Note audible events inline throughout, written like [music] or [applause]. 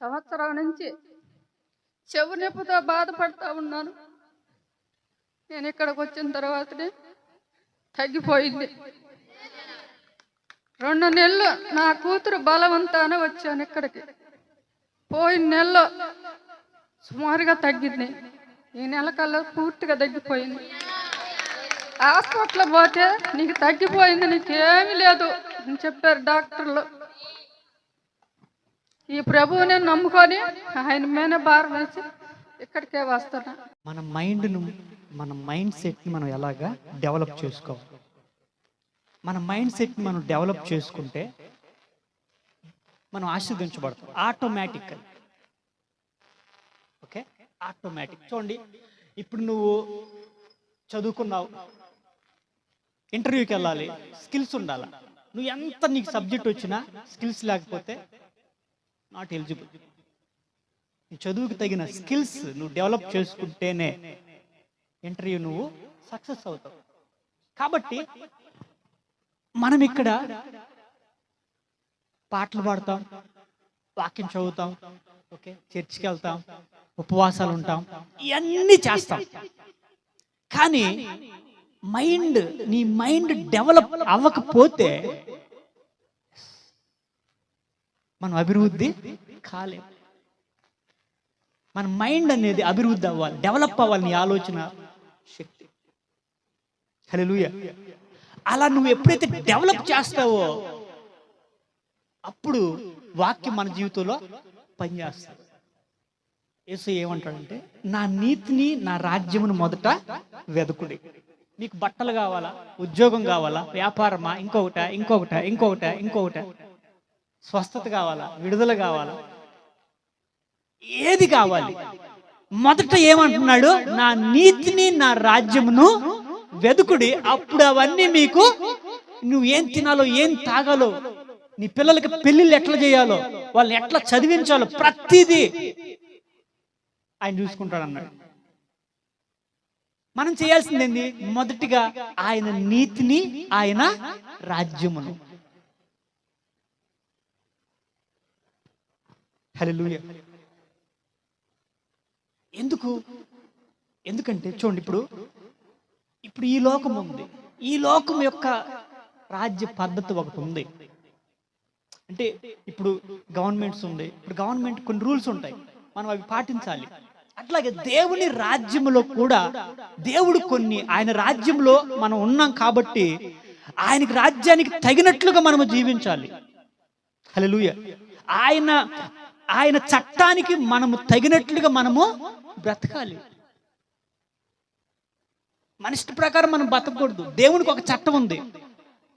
సంవత్సరం నుంచి చెవు నొప్పితో బాధపడతా ఉన్నాను. నేను ఇక్కడికి వచ్చిన తర్వాతనే తగ్గిపోయింది. రెండు నెలలు నా కూతురు బలవంతాన వచ్చాను ఇక్కడికి. పోయిన నెలలో సుమారుగా తగ్గింది. ఈ నెల కల్లా పూర్తిగా తగ్గిపోయింది. హాస్పిటల్ పోతే నీకు తగ్గిపోయింది నీకేమీ లేదు అని చెప్పారు డాక్టర్లు. ఈ ప్రభువుని నమ్ముకొని ఆయన మీద భారం వేసి ఇక్కడికే వస్తున్నా. మన మైండ్ను మన మైండ్ సెట్ని మనం ఎలాగా డెవలప్ చేసుకోవాలి? మన మైండ్ సెట్ని మనం డెవలప్ చేసుకుంటే మనం ఆశీర్వదించబడతాం. Automatic okay? ఆటోమేటిక్. చూడండి ఇప్పుడు నువ్వు చదువుకున్నావు. ఇంటర్వ్యూకి వెళ్ళాలి. స్కిల్స్ ఉండాలి? నువ్వు ఎంత నీకు సబ్జెక్ట్ వచ్చినా స్కిల్స్ లేకపోతే నాట్ ఎలిజిబుల్ నీ చదువుకి తగిన స్కిల్స్ నువ్వు డెవలప్ చేసుకుంటేనే ఇంటర్వ్యూ నువ్వు సక్సెస్ అవుతావు. కాబట్టి మనం ఇక్కడ పాటలు పాడతాం వాక్యం చదువుతాం ఓకే చర్చికి వెళ్తాం ఉపవాసాలు ఉంటాం ఇవన్నీ చేస్తాం. కానీ మైండ్ నీ మైండ్ డెవలప్ అవ్వకపోతే మనం అభివృద్ధి కాలే. మన మైండ్ అనేది అభివృద్ధి అవ్వాలి డెవలప్ అవ్వాలి నీ ఆలోచన శక్తి. హలోయ అలా నువ్వు ఎప్పుడైతే డెవలప్ చేస్తావో అప్పుడు వాక్యం మన జీవితంలో పనిచేస్తావు యేసు ఏమంటాడంటే నా నీతిని నా రాజ్యమును మొదట వెదకుడి. మీకు బట్టలు కావాలా ఉద్యోగం కావాలా వ్యాపారమా ఇంకొకట ఇంకొకట ఇంకొకట ఇంకొకట. స్వస్థత కావాలా? విడుదల కావాలా? ఏది కావాలి? మొదట ఏమంటున్నాడు? నా నీతిని నా రాజ్యమును వెదుకుడి. అప్పుడు అవన్నీ మీకు నువ్వు ఏం తినాలో ఏం తాగాలో నీ పిల్లలకి పెళ్ళిళ్ళు ఎట్లా చేయాలో వాళ్ళని ఎట్లా చదివించాలో ప్రతిదీ ఆయన చూసుకుంటాడు అన్నాడు. మనం చేయాల్సింది ఏంది? మొదటిగా ఆయన నీతిని ఆయన రాజ్యమును. హల్లెలూయా. ఎందుకు? ఎందుకంటే చూడండి ఇప్పుడు ఇప్పుడు ఈ లోకం ఉంది. ఈ లోకం యొక్క రాజ్య పద్ధతి ఒకటి ఉంది. అంటే ఇప్పుడు గవర్నమెంట్స్ ఉంది. ఇప్పుడు గవర్నమెంట్ కొన్ని రూల్స్ ఉంటాయి. మనం అవి పాటించాలి. అట్లాగే దేవుని రాజ్యంలో కూడా దేవుడు కొన్ని ఆయన రాజ్యంలో మనం ఉన్నాం కాబట్టి ఆయనకి రాజ్యానికి తగినట్లుగా మనము జీవించాలి. హలో ఆయన ఆయన చట్టానికి మనము తగినట్లుగా మనము బ్రతకాలి. మనిషి ప్రకారం మనం బతకూడదు. దేవునికి ఒక చట్టం ఉంది.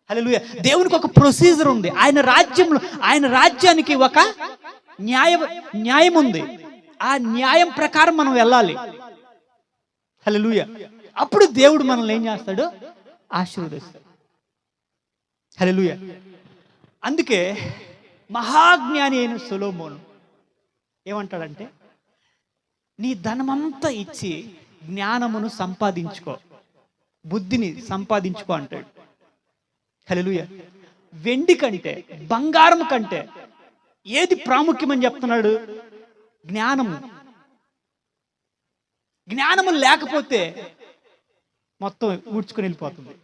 హలో దేవునికి ఒక ప్రొసీజర్ ఉంది. ఆయన రాజ్యంలో ఆయన రాజ్యానికి ఒక న్యాయ న్యాయం ఉంది. ఆ న్యాయం ప్రకారం మనం వెళ్ళాలి. హల్లెలూయా. అప్పుడు దేవుడు మనల్ని ఏం చేస్తాడు? ఆశీర్వదిస్తాడు. లూయ అందుకే మహాజ్ఞాని అయిన సులోమోను ఏమంటాడంటే నీ ధనమంతా ఇచ్చి జ్ఞానమును సంపాదించుకో. బుద్ధిని సంపాదించుకో అంటాడు. హల్లెలూయా. వెండి కంటే బంగారం కంటే ఏది ప్రాముఖ్యమని చెప్తున్నాడు? జ్ఞానము. జ్ఞానము లేకపోతే మొత్తం ఊడ్చుకొని వెళ్ళిపోతుంది.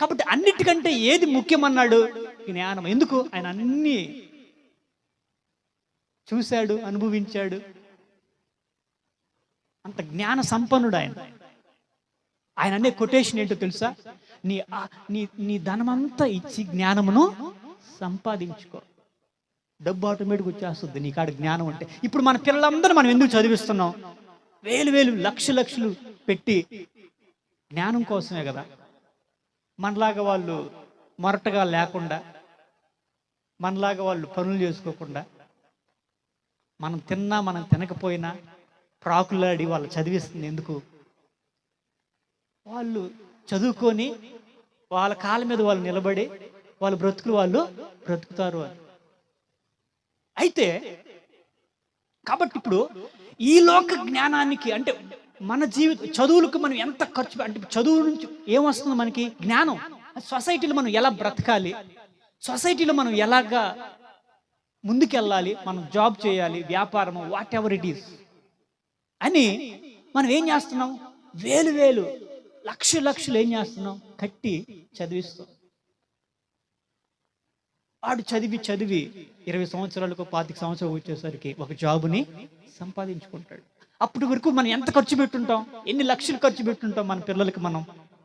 కాబట్టి అన్నిటికంటే ఏది ముఖ్యమన్నాడు? జ్ఞానం ఎందుకు? ఆయన అన్ని చూశాడు అనుభవించాడు. అంత జ్ఞాన సంపన్నుడు ఆయన. ఆయన అనే కొటేషన్ ఏంటో తెలుసా? నీ నీ నీ ధనమంతా ఇచ్చి జ్ఞానమును సంపాదించుకో. డబ్బు ఆటోమేటిక్ వచ్చేస్తుంది నీ కాడ జ్ఞానం అంటే ఇప్పుడు మన పిల్లలందరూ మనం ఎందుకు చదివిస్తున్నాం? వేలు వేలు లక్ష లక్షలు పెట్టి జ్ఞానం కోసమే కదా. మనలాగా వాళ్ళు మొరటగా లేకుండా మనలాగా వాళ్ళు పనులు చేసుకోకుండా మనం తిన్నా మనం తినకపోయినా ప్రాకులాడి వాళ్ళు చదివిస్తుంది ఎందుకు? వాళ్ళు చదువుకొని వాళ్ళ కాళ్ళ మీద వాళ్ళు నిలబడి వాళ్ళ బ్రతుకులు వాళ్ళు బ్రతుకుతారు అని. అయితే కాబట్టి ఇప్పుడు ఈ లోక జ్ఞానానికి అంటే మన జీవిత చదువులకు మనం ఎంత ఖర్చు అంటే చదువు నుంచి ఏమొస్తుంది మనకి? జ్ఞానం. సొసైటీలో మనం ఎలా బ్రతకాలి? సొసైటీలో మనం ఎలాగా ముందుకెళ్ళాలి మనం జాబ్ చేయాలి వ్యాపారము వాట్ ఎవర్ ఇట్ ఈస్ అని మనం ఏం చేస్తున్నాం? వేలు వేలు లక్ష లక్షలు ఏం చేస్తున్నాం? కట్టి చదివిస్తాం వాడు చదివి చదివి ఇరవై సంవత్సరాలకు పాతిక సంవత్సరాలు వచ్చేసరికి ఒక జాబుని సంపాదించుకుంటాడు. అప్పటి వరకు మనం ఎంత ఖర్చు పెట్టుంటాం? ఎన్ని లక్షలు ఖర్చు పెట్టుంటాం మన పిల్లలకి మనం?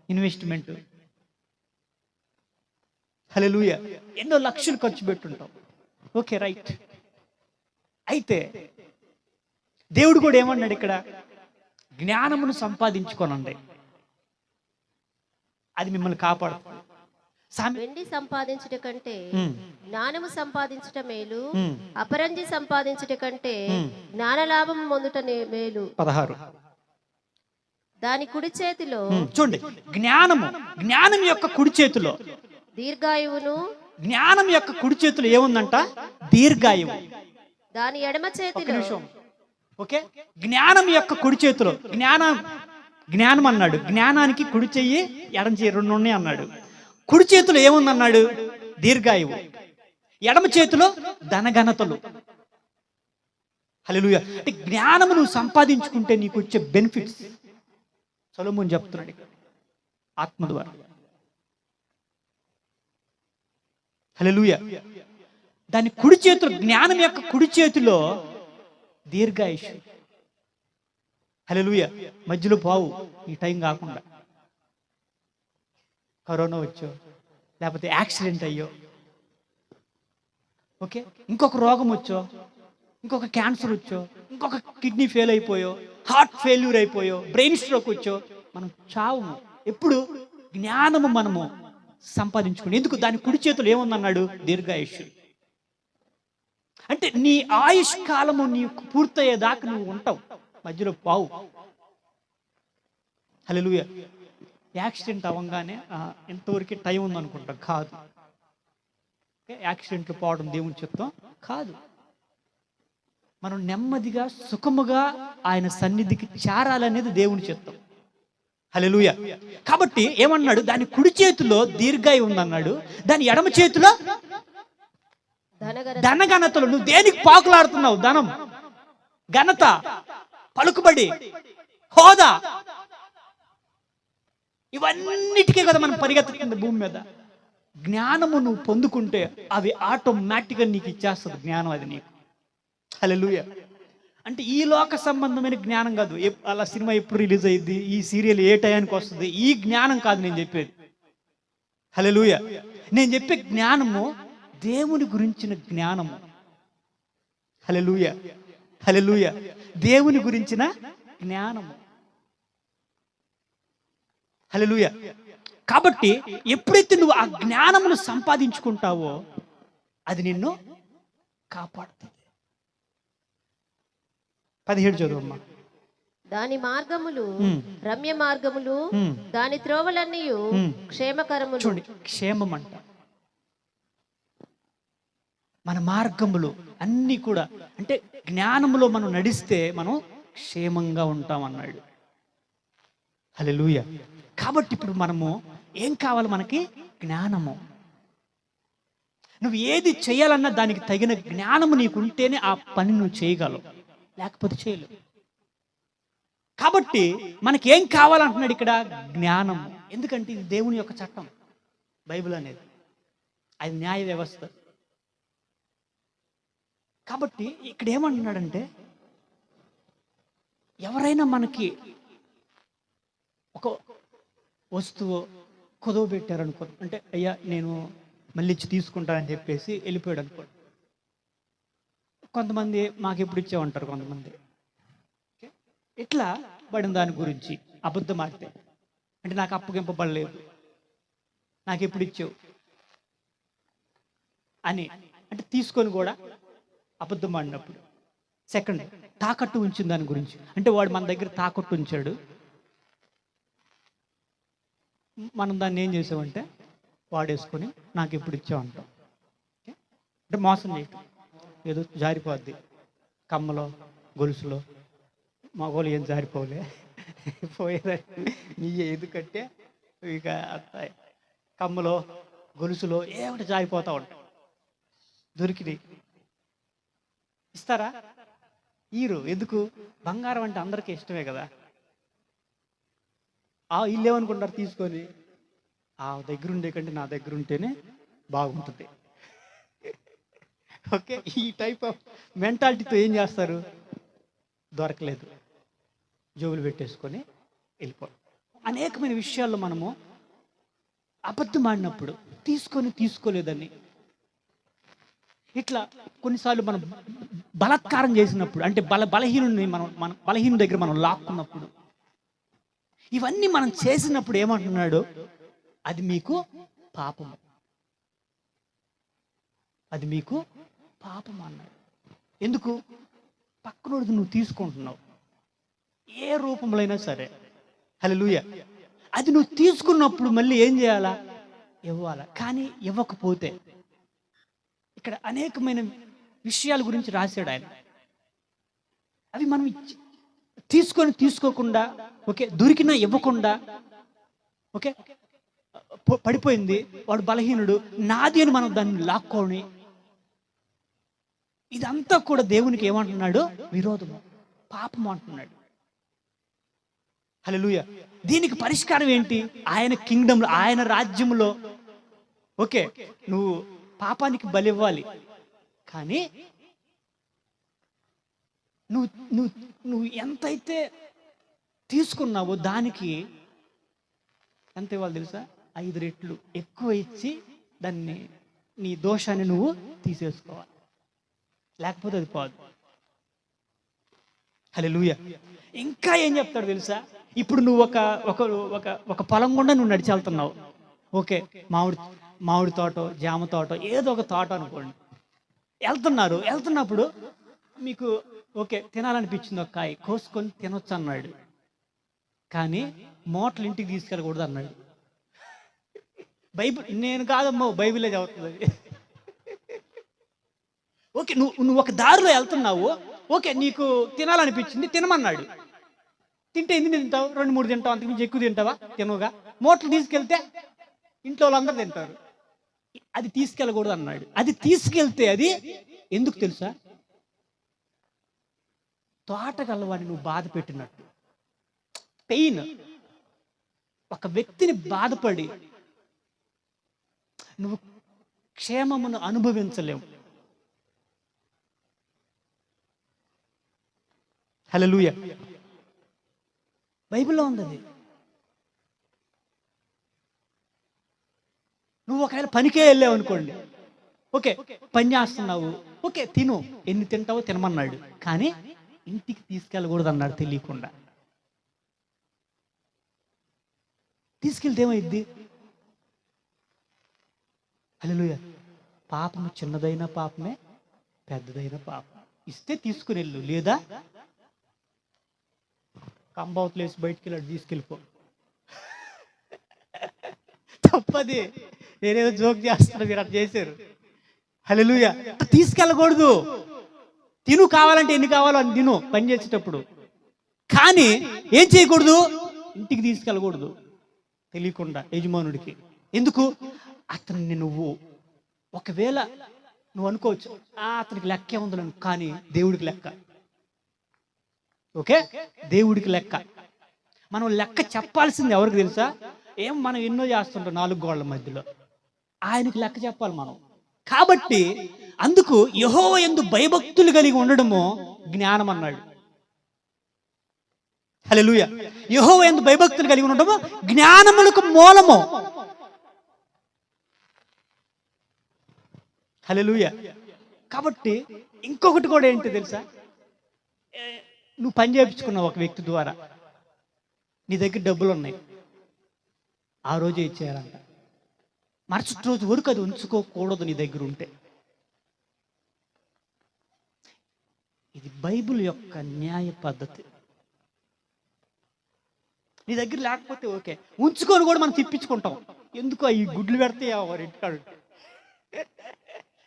ఇన్వెస్ట్మెంట్. హలెలూయ ఎన్నో లక్షలు ఖర్చు పెట్టుంటాం. Okay right. అయితే దేవుడు కూడా ఏమన్నాడు ఇక్కడ? జ్ఞానమును సంపాదించుకోనండి. అది మిమ్మల్ని సామె వెండి సంపాదించుట కంటే జ్ఞానము సంపాదించుట మేలు అపరంజి సంపాదించుట కంటే. జ్ఞాన లాభం పొందుట మేలు. పదహారు. దాని కుడి చేతిలో చూడండి జ్ఞానము జ్ఞానం యొక్క కుడి చేతిలో. దీర్ఘాయువును జ్ఞానం యొక్క కుడి చేతిలో ఏముందంట? దీర్ఘాయువు. దాని ఎడమ చేతిలో. నిమిషం. ఓకే? జ్ఞానం యొక్క కుడి చేతిలో. జ్ఞానం జ్ఞానం అన్నాడు. జ్ఞానానికి కుడి చెయ్యి ఎడం చెయ్యి రెండు ఉన్నాయి అన్నాడు. కుడి చేతిలో ఏముందన్నాడు? దీర్ఘాయువు. ఎడమ చేతిలో ధనఘనతలు. హల్లెలూయా. అంటే జ్ఞానము నువ్వు సంపాదించుకుంటే నీకు వచ్చే బెనిఫిట్స్. సొలొమోన్ చెప్తున్నాడు. ఆత్మ ద్వారా హల్లెలూయా. దాని కుడి చేతిలో జ్ఞానం యొక్క కుడి చేతిలో దీర్ఘాయుష్. హల్లెలూయా. మధ్యలో పావు ఈ టైం కాకుండా. కరోనా వచ్చో లేకపోతే యాక్సిడెంట్ అయ్యో. ఓకే? ఇంకొక రోగం వచ్చో ఇంకొక క్యాన్సర్ వచ్చో ఇంకొక కిడ్నీ ఫెయిల్ అయిపోయో హార్ట్ ఫెయిల్యూర్ అయిపోయో బ్రెయిన్ స్ట్రోక్ వచ్చో మనం చావు ఎప్పుడు జ్ఞానము మనము సంపాదించుకుని. ఎందుకు? దాని కుడి చేతులు ఏముందన్నాడు? దీర్ఘాయుష్ అంటే నీ ఆయుష్ కాలము నీకు పూర్తయ్యేదాకా నువ్వు ఉంటావు. మధ్యలో పావు. హలో యాక్సిడెంట్ అవ్వగానే ఆ, ఇంతవరకు టైం ఉందనుకుంటా. కాదు. యాక్సిడెంట్లు పోవడం దేవుని చెప్తాం కాదు. మనం నెమ్మదిగా సుఖముగా ఆయన సన్నిధికి చేరాలనేది దేవుని చెప్తాం హల్లెలూయా. కాబట్టి ఏమన్నాడు? దాని కుడి చేతిలో దీర్ఘాయి ఉందన్నాడు. దాని ఎడమ చేతిలో ధనగర ధనఘనతలు. నువ్వు దేనికి పాకులాడుతున్నావు? ధనం. ఘనత. పలుకుబడి. హోదా. ఇవన్నిటికీ కదా మనం పరిగెత్తుతుంది భూమి మీద. జ్ఞానము నువ్వు పొందుకుంటే అవి ఆటోమేటిక్గా నీకు ఇచ్చేస్తుంది జ్ఞానం అది నీకు. హల్లెలూయా. అంటే ఈ లోక సంబంధమైన జ్ఞానం కాదు. అలా సినిమా ఎప్పుడు రిలీజ్ అయ్యింది ఈ సీరియల్ ఏ టయానికి వస్తుంది? ఈ జ్ఞానం కాదు నేను చెప్పేది. హల్లెలూయ. నేను చెప్పే జ్ఞానము దేవుని గురించిన జ్ఞానము. హలో లూయ దేవుని గురించిన జ్ఞానము. లూయ కాబట్టి ఎప్పుడైతే నువ్వు ఆ జ్ఞానమును సంపాదించుకుంటావో అది నిన్ను కాపాడుతుంది. పదిహేడు చదువమ్మా. దాని మార్గములు. రమ్య మార్గములు. దాని త్రోవలన్నీ. క్షేమకరములు. చూడండి క్షేమం అంట మన మార్గములు అన్నీ కూడా అంటే జ్ఞానములో మనం నడిస్తే మనం క్షేమంగా ఉంటాం అన్నాడు. హల్లెలూయా. కాబట్టి ఇప్పుడు మనము ఏం కావాలి మనకి? జ్ఞానము. నువ్వు ఏది చేయాలన్నా దానికి తగిన జ్ఞానము నీకు ఉంటేనే ఆ పని నువ్వు చేయగలవు. లేకపోతే చేయలేవు కాబట్టి మనకి ఏం కావాలంటున్నాడు ఇక్కడ? జ్ఞానం. ఎందుకంటే ఇది దేవుని యొక్క చట్టం బైబిల్ అనేది. అది న్యాయ వ్యవస్థ. కాబట్టి ఇక్కడ ఏమంటున్నాడంటే ఎవరైనా మనకి ఒక వస్తువు కుదవ పెట్టారనుకో అంటే అయ్యా నేను మళ్ళీ ఇచ్చి తీసుకుంటానని చెప్పేసి వెళ్ళిపోయాడు అనుకోండి. కొంతమంది మాకు ఎప్పుడు ఇచ్చేవంటారు కొంతమంది. ఇట్లా పడిన దాని గురించి అబద్ధం ఆడితే. అంటే నాకు అప్పగింపబడలేదు నాకు ఎప్పుడు ఇచ్చావు అని. అంటే తీసుకొని కూడా అబద్ధం ఆడినప్పుడు. సెకండ్ తాకట్టు ఉంచిన దాని గురించి. అంటే వాడు మన దగ్గర తాకట్టు ఉంచాడు. మనం దాన్ని ఏం చేసామంటే వాడేసుకొని నాకు ఎప్పుడు ఇచ్చావు అంటాం. అంటే మోసం చేయటం. ఏదో జారిపోద్ది. కమ్మలో గొలుసులో. మగోళ్ళు ఏం జారిపోలే. పోయేదని నీ ఎందుకంటే ఇక కమ్మలో గొలుసులో ఏమిటి జారిపోతా ఉంటాం. దొరికినాయి. ఇస్తారా? ఈరు ఎందుకు? బంగారం అంటే అందరికీ ఇష్టమే కదా. ఆ ఇల్లు ఏమనుకుంటారు తీసుకొని? ఆ దగ్గరుండే కంటే నా దగ్గర ఉంటేనే బాగుంటుంది. ఓకే? ఈ టైప్ ఆఫ్ మెంటాలిటీతో ఏం చేస్తారు? దొరకలేదు. జోబులు పెట్టేసుకొని వెళ్ళిపోవడం. అనేకమైన విషయాల్లో మనము అబద్ధం ఆడినప్పుడు తీసుకొని తీసుకోలేదని. ఇట్లా కొన్నిసార్లు మనం బలత్కారం చేసినప్పుడు అంటే బల బలహీనుడిని మనం మన బలహీను దగ్గర మనం లాక్కున్నప్పుడు ఇవన్నీ మనం చేసినప్పుడు ఏమంటున్నాడు? అది మీకు పాపం అది మీకు పాపం అన్నాడు. ఎందుకు? పక్కనోడిది నువ్వు తీసుకుంటున్నావు. ఏ రూపంలో అయినా సరే. హలోయ అది నువ్వు తీసుకున్నప్పుడు మళ్ళీ ఏం చేయాలా? ఇవ్వాలా. కానీ ఇవ్వకపోతే. ఇక్కడ అనేకమైన విషయాల గురించి రాశాడు ఆయన. అవి మనం తీసుకొని తీసుకోకుండా ఓకే దొరికినా ఇవ్వకుండా ఓకే పడిపోయింది. వాడు బలహీనుడు. నాది అని మనం దాన్ని లాక్కొని ఇదంతా కూడా దేవునికి ఏమంటున్నాడు? విరోధము. పాపం అంటున్నాడు. హల్లెలూయా. దీనికి పరిష్కారం ఏంటి? ఆయన కింగ్డంలో ఆయన రాజ్యంలో ఓకే నువ్వు పాపానికి బలివ్వాలి. కానీ నువ్వు నువ్వు నువ్వు ఎంతైతే తీసుకున్నావో దానికి ఎంత ఇవ్వాలి తెలుసా? ఐదు రెట్లు ఎక్కువ ఇచ్చి దాన్ని నీ దోషాన్ని నువ్వు తీసేసుకోవాలి. లేకపోతే అది పోదు. హలో ఇంకా ఏం చెప్తాడు తెలుసా? ఇప్పుడు నువ్వు ఒక ఒక ఒక ఒక పొలం గుండా నువ్వు నడిచి వెళ్తున్నావు. ఓకే మామిడి మామిడి తోట జామ తోట ఏదో ఒక తోట అనుకోండి. వెళ్తున్నారు. వెళ్తున్నప్పుడు మీకు ఓకే తినాలనిపించింది ఒక కాయ. కోసుకొని తినొచ్చు అన్నాడు. కానీ మోటలు ఇంటికి తీసుకెళ్ళకూడదు అన్నాడు. బైబిల్ నేను కాదమ్మో బైబిలే చదువుతుంది ఓకే నువ్వు నువ్వు ఒక దారిలో వెళ్తున్నావు. ఓకే నీకు తినాలనిపించింది తినమన్నాడు. తింటే ఎన్ని తింటావు? రెండు మూడు తింటావు అంతకుమించి ఎక్కువ తింటావా? తినవుగా. మోట్లు తీసుకెళ్తే ఇంట్లో వాళ్ళందరూ తింటారు. అది తీసుకెళ్ళకూడదు అన్నాడు. అది తీసుకెళ్తే అది ఎందుకు తెలుసా? తోటగలవాడిని నువ్వు బాధ పెట్టినట్టు. పెయిన్. ఒక వ్యక్తిని బాధపడి నువ్వు క్షేమమును అనుభవించలేవు. హలోయ బైబిల్లో ఉంది అది నువ్వు ఒకవేళ పనికే వెళ్ళావు అనుకోండి. ఓకే పని చేస్తున్నావు. ఓకే తిను. ఎన్ని తింటావో తినమన్నాడు. కానీ ఇంటికి తీసుకెళ్ళకూడదు అన్నాడు తెలియకుండా. తీసుకెళ్తే ఏమైద్ది? హలోయ పాపము చిన్నదైన పాపమే పెద్దదైన పాపం. ఇస్తే తీసుకుని వెళ్ళు. లేదా కంబౌతులు వేసి బయటికి వెళ్ళాడు తీసుకెళ్ళిపో. తప్పది. నేనేదో జోక్ చేస్తాను మీరు అట్లా చేశారు. హలెలుయ తీసుకెళ్ళకూడదు. తిను కావాలంటే ఎన్ని కావాలో అని తిను పని చేసేటప్పుడు. కానీ ఏం చేయకూడదు? ఇంటికి తీసుకెళ్ళకూడదు. తెలియకుండా యజమానుడికి. ఎందుకు? అతన్ని నువ్వు ఒకవేళ నువ్వు అనుకోవచ్చు అతనికి లెక్కే ఉందని కానీ దేవుడికి లెక్క. ఓకే? దేవుడికి లెక్క. మనం లెక్క చెప్పాల్సింది ఎవరికి తెలుసా? ఏం మనం ఎన్నో చేస్తుంటాం నాలుగు గోళ్ళ మధ్యలో. ఆయనకి లెక్క చెప్పాలి మనం. కాబట్టి అందుకు యహో ఎందు భయభక్తులు కలిగి ఉండడము జ్ఞానం అన్నాడు. హల్లెలూయా. యహో ఎందు భయభక్తులు కలిగి ఉండడము జ్ఞానములకు మూలము. హల్లెలూయా. కాబట్టి ఇంకొకటి కూడా ఏంటి తెలుసా? నువ్వు పని చేయించుకున్నావు ఒక వ్యక్తి ద్వారా. నీ దగ్గర డబ్బులు ఉన్నాయి ఆ రోజే ఇచ్చేయాలంట. మరుసటి రోజు వరకు అది ఉంచుకోకూడదు నీ దగ్గర ఉంటే. ఇది బైబిల్ యొక్క న్యాయ పద్ధతి. నీ దగ్గర లేకపోతే ఓకే. ఉంచుకొని కూడా మనం తిప్పించుకుంటాం. ఎందుకు ఈ గుడ్లు పెడితే కార్డు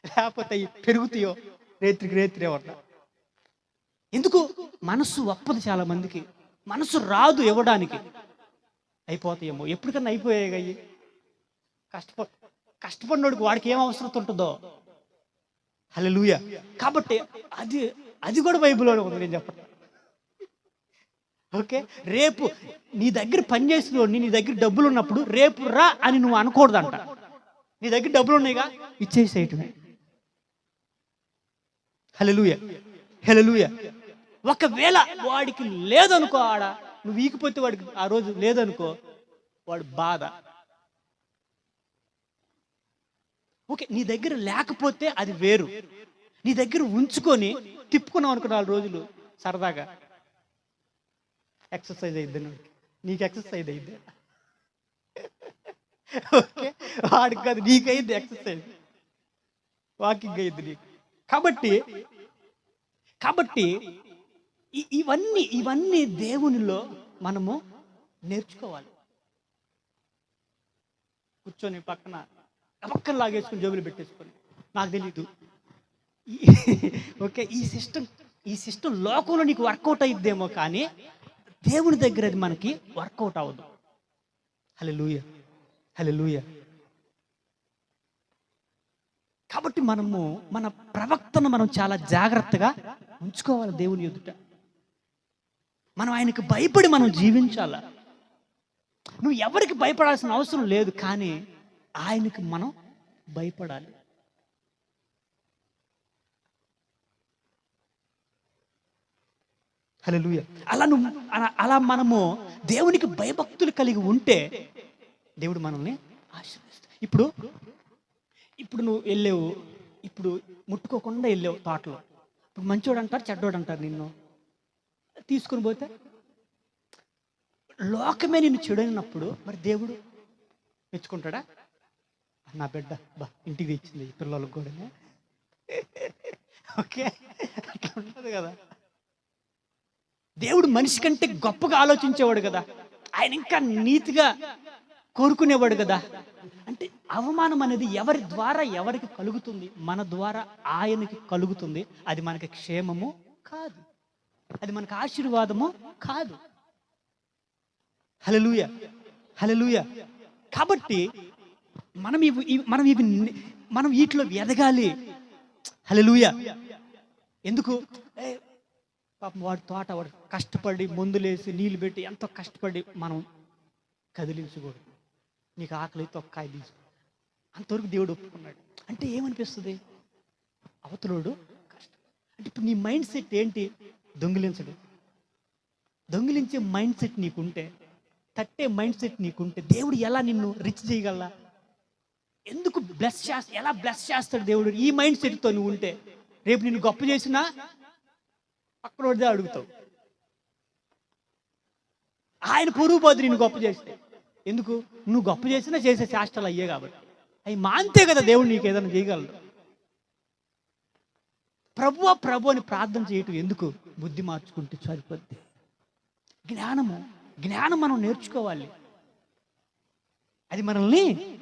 లేకపోతే అవి పెరుగుతాయో? రేత్రికి రేత్రి ఎవరు ఎందుకు? మనసు ఒప్పదు చాలా మందికి. మనసు రాదు ఇవ్వడానికి. అయిపోతాయేమో. ఎప్పటికన్నా అయిపోయాయి అయ్యి. కష్టప కష్టపడినోడికి వాడికి ఏం అవసరం ఉంటుందో? హల్లెలూయా. కాబట్టి అది అది కూడా బైబిల్లో ఉంది నేను చెప్పను. ఓకే? రేపు నీ దగ్గర పని చేసిన నీ దగ్గర డబ్బులు ఉన్నప్పుడు రేపు రా అని నువ్వు అనకూడదంట. నీ దగ్గర డబ్బులు ఉన్నాయిగా? ఇచ్చేసేయటమే. హలలుయ హలలుయ ఒకవేళ వాడికి లేదనుకో ఆడ నువ్వు ఈకిపోతే వాడికి ఆ రోజు లేదనుకో వాడు బాధ. ఓకే నీ దగ్గర లేకపోతే అది వేరు. నీ దగ్గర ఉంచుకొని తిప్పుకున్నావు అనుకో నాలుగు రోజులు సరదాగా. ఎక్సర్సైజ్ అయింది నువ్వు. నీకు ఎక్సర్సైజ్ అయింది ఓకే వాడికి కాదు నీకైంది ఎక్సర్సైజ్ వాకింగ్ అయింది నీకు. కాబట్టి కాబట్టి ఇవన్నీ ఇవన్నీ దేవునిలో మనము నేర్చుకోవాలి. కూర్చొని పక్కన పక్కన లాగేసుకుని జోబులు పెట్టేసుకొని నాకు తెలీదు. [laughs] ఓకే ఈ సిస్టమ్ ఈ సిస్టమ్ లోకంలో నీకు వర్కౌట్ అయిద్దేమో కానీ దేవుని దగ్గర అది మనకి వర్కౌట్ అవ్వదు. హలే లూయ హలే లూయ కాబట్టి మనము మన ప్రవక్తను మనం చాలా జాగ్రత్తగా ఉంచుకోవాలి దేవుని ఎదుట. మనం ఆయనకు భయపడి మనం జీవించాల? నువ్వు ఎవరికి భయపడాల్సిన అవసరం లేదు కానీ ఆయనకి మనం భయపడాలి. హల్లెలూయ. అలా నువ్వు అలా- అలా మనము దేవునికి భయభక్తులు కలిగి ఉంటే దేవుడు మనల్ని ఆశీర్వదిస్తాడు. ఇప్పుడు ఇప్పుడు నువ్వు వెళ్ళావు ఇప్పుడు ముట్టుకోకుండా వెళ్ళావు తోటలో. ఇప్పుడు మంచోడు అంటారు చెడ్డోడు అంటారు నిన్ను. తీసుకుని పోతే? లోకమే నిన్ను చెడైనప్పుడు మరి దేవుడు మెచ్చుకుంటాడా? నా బిడ్డ బా ఇంటికి తెచ్చింది ఈ పిల్లలకు కూడా ఓకే? అట్లా ఉండదు కదా. దేవుడు మనిషి కంటే గొప్పగా ఆలోచించేవాడు కదా. ఆయన ఇంకా నీతిగా కోరుకునేవాడు కదా. అంటే అవమానం అనేది ఎవరి ద్వారా ఎవరికి కలుగుతుంది? మన ద్వారా ఆయనకి కలుగుతుంది. అది మనకి క్షేమము కాదు. అది మనకు ఆశీర్వాదము కాదు. హలలుయ హలలుయ కాబట్టి మనం ఇవి మనం ఇవి మనం వీటిలో ఎదగాలి. హలలుయ ఎందుకు? ఏ, పాపం వాడి తోట వాడు కష్టపడి మందులేసి నీళ్ళు పెట్టి ఎంతో కష్టపడి మనం కదిలించకూడదు. నీకు ఆకలి అయితే తీసుకో. అంతవరకు దేవుడు ఒప్పుకున్నాడు. అంటే ఏమనిపిస్తుంది? అవతలోడు కష్టం అంటే ఇప్పుడు నీ మైండ్ సెట్ ఏంటి? దొంగిలించడం. దొంగిలించే మైండ్ సెట్ నీకుంటే తట్టే మైండ్ సెట్ నీకుంటే దేవుడు ఎలా నిన్ను రిచ్ చేయగలరా ఎందుకు బ్లెస్ చేస్తా ఎలా బ్లెస్ చేస్తాడు దేవుడు? ఈ మైండ్ సెట్తో నువ్వు ఉంటే రేపు నిన్ను గొప్ప చేసినా పక్కనోడిదే అడుగుతావు. ఆయన పొరుగు పోదు నిన్ను గొప్ప చేస్తే. ఎందుకు? నువ్వు గొప్ప చేసినా చేసే చేష్టలు అయ్యే కాబట్టి. అవి మాంతే కదా దేవుడు నీకు ఏదైనా చేయగలడు. ప్రభువ ప్రభు అని ప్రార్థన చేయటం ఎందుకు? బుద్ధి మార్చుకుంటే సరిపోద్ది. జ్ఞానము జ్ఞానం మనం నేర్చుకోవాలి. అది మనల్ని